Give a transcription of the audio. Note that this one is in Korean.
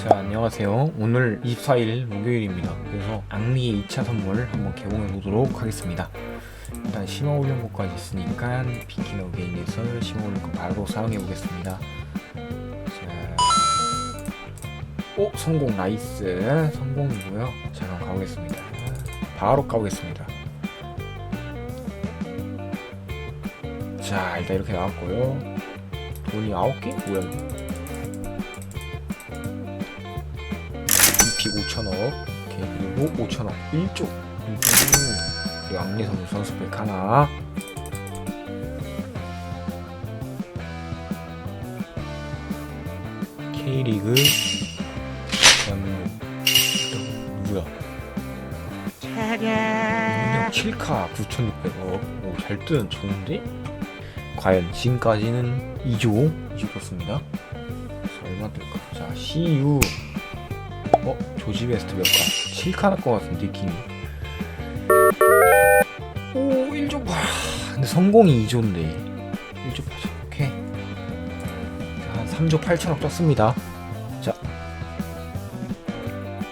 자 안녕하세요. 오늘 24일 목요일입니다. 그래서 앙리의 2차 선물 한번 개봉해 보도록 하겠습니다. 일단 심화 훈련곡까지 있으니까 비키너 게임에서 심화 훈련곡 바로 사용해 보겠습니다. 자, 오 성공 나이스. 성공이고요. 자 그럼 가보겠습니다. 바로 가보겠습니다. 자 일단 이렇게 나왔고요. 돈이 9개? 뭐야 EP 5천억 오케이 그리고 5천억. 1조. 그리고 악리선수 선수백 하나. K리그 그다음에 누구야 능력 7카 9,600억. 오 잘 뜨는 좋은데? 과연 지금까지는 2조? 2조 떴습니다. 얼마 뜰까? 자 CU 어? 조지 베스트 몇 카? 7카 날것 같은 느낌이 오 1조 봐. 근데 성공이 2조인데. 1조 8천 오케이 자, 한 3조 8천억 떴습니다. 자